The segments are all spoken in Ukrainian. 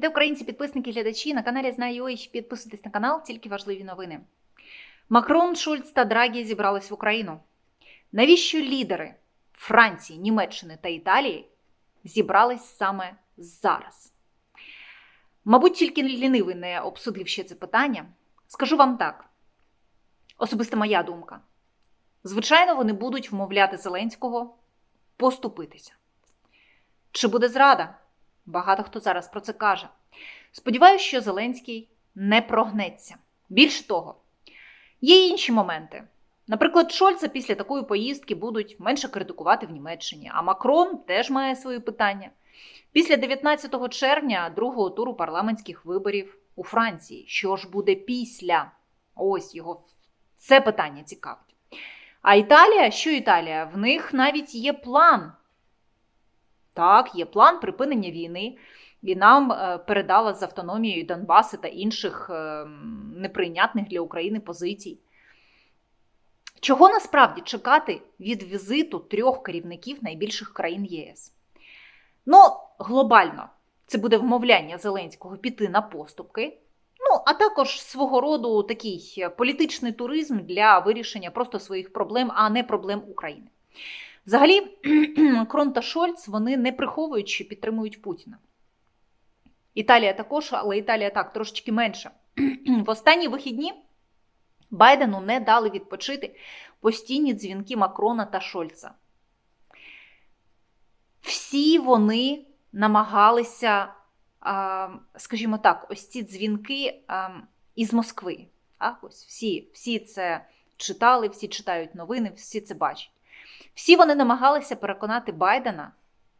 Вітаю українці, підписники, глядачі на каналі Знаю.ua. Підписуйтесь на канал, тільки важливі новини. Макрон, Шульц та Драгі зібрались в Україну. Навіщо лідери Франції, Німеччини та Італії зібрались саме зараз? Мабуть, тільки лінивий не обсудив ще це питання. Скажу вам так: особисто моя думка. Звичайно, вони будуть вмовляти Зеленського поступитися. Чи буде зрада? Багато хто зараз про це каже. Сподіваюся, що Зеленський не прогнеться. Більше того, є інші моменти. Наприклад, Шольца після такої поїздки будуть менше критикувати в Німеччині, а Макрон теж має свої питання. Після 19 червня другого туру парламентських виборів у Франції. Що ж буде після? Ось його це питання цікавить. А Італія, що Італія? В них навіть є план. Так, є план припинення війни, і нам е, передала з автономією Донбаси та інших е, неприйнятних для України позицій. Чого насправді чекати від візиту трьох керівників найбільших країн ЄС? Ну, глобально, це буде вмовляння Зеленського піти на поступки. Ну, а також свого роду такий політичний туризм для вирішення просто своїх проблем, а не проблем України. Взагалі, Макрон та Шольц вони не приховують, що підтримують Путіна. Італія також, але Італія так трошечки менше. В останні вихідні Байдену не дали відпочити постійні дзвінки Макрона та Шольца. Всі вони намагалися, скажімо так, ось ці дзвінки із Москви. Ось всі, всі це читали, всі читають новини, всі це бачать. Всі вони намагалися переконати Байдена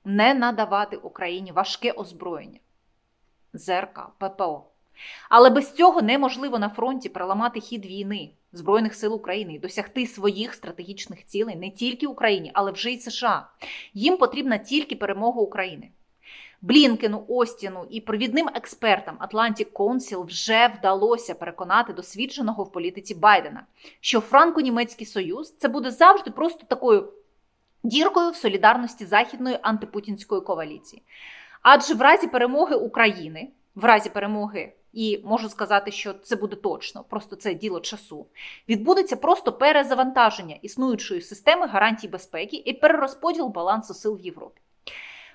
не надавати Україні важке озброєння ЗРК, ППО. Але без цього неможливо на фронті проламати хід війни Збройних сил України і досягти своїх стратегічних цілей не тільки Україні, але вже й США. Їм потрібна тільки перемога України. Блінкену, Остіну і провідним експертам Atlantic Council вже вдалося переконати досвідченого в політиці Байдена, що Франко-Німецький Союз це буде завжди просто такою діркою в солідарності західної антипутінської коаліції. Адже в разі перемоги України, в разі перемоги, і можу сказати, що це буде точно, просто це діло часу, відбудеться просто перезавантаження існуючої системи гарантій безпеки і перерозподіл балансу сил в Європі.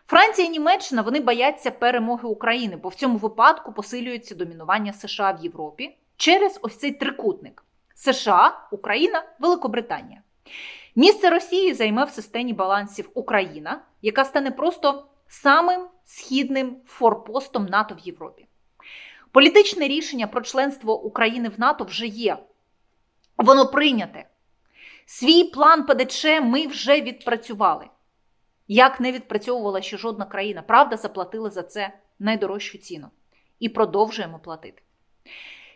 Франція і Німеччина вони бояться перемоги України, бо в цьому випадку посилюється домінування США в Європі через ось цей трикутник: США, Україна, Великобританія. Місце Росії займе в системі балансів Україна, яка стане просто самим східним форпостом НАТО в Європі. Політичне рішення про членство України в НАТО вже є. Воно прийняте. Свій план ПДЧ ми вже відпрацювали. Як не відпрацьовувала ще жодна країна, правда, заплатила за це найдорожчу ціну і продовжуємо платити.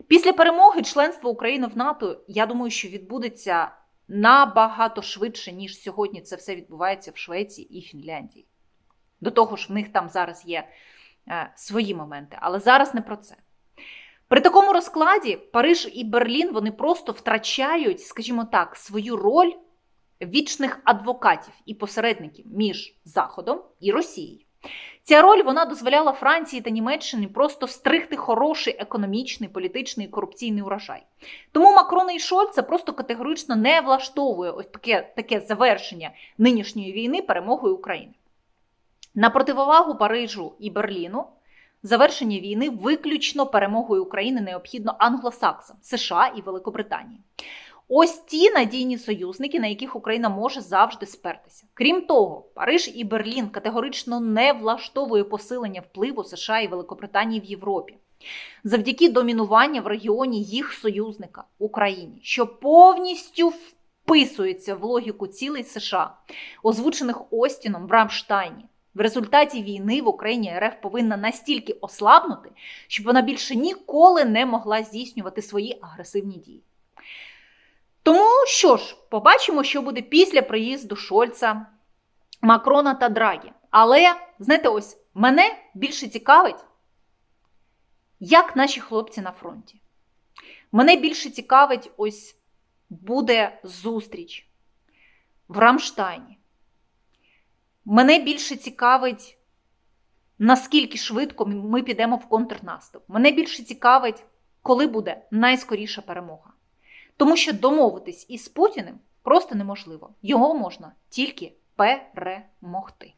Після перемоги членство України в НАТО, я думаю, що відбудеться набагато швидше, ніж сьогодні це все відбувається в Швеції і Фінляндії. До того ж, в них там зараз є е, свої моменти, але зараз не про це. При такому розкладі Париж і Берлін вони просто втрачають, скажімо так, свою роль вічних адвокатів і посередників між Заходом і Росією. Ця роль вона дозволяла Франції та Німеччині просто стригти хороший економічний, політичний і корупційний урожай. Тому Макрона і Шольца просто категорично не влаштовує ось таке, таке завершення нинішньої війни перемогою України. На противовагу Парижу і Берліну завершення війни виключно перемогою України необхідно англосаксам США і Великобританії. Ось ті надійні союзники, на яких Україна може завжди спертися. Крім того, Париж і Берлін категорично не влаштовує посилення впливу США і Великобританії в Європі. Завдяки домінування в регіоні їх союзника Україні, що повністю вписується в логіку цілей США, озвучених Остіном в Рамштайні. В результаті війни в Україні РФ повинна настільки ослабнути, щоб вона більше ніколи не могла здійснювати свої агресивні дії. Тому що ж, побачимо, що буде після приїзду Шольца, Макрона та Драгі. Але, знаєте, ось мене більше цікавить, як наші хлопці на фронті. Мене більше цікавить, ось буде зустріч в Рамштайні. Мене більше цікавить наскільки швидко ми підемо в контрнаступ. Мене більше цікавить, коли буде найскоріша перемога. Тому що домовитись із Путіним просто неможливо. Його можна тільки перемогти.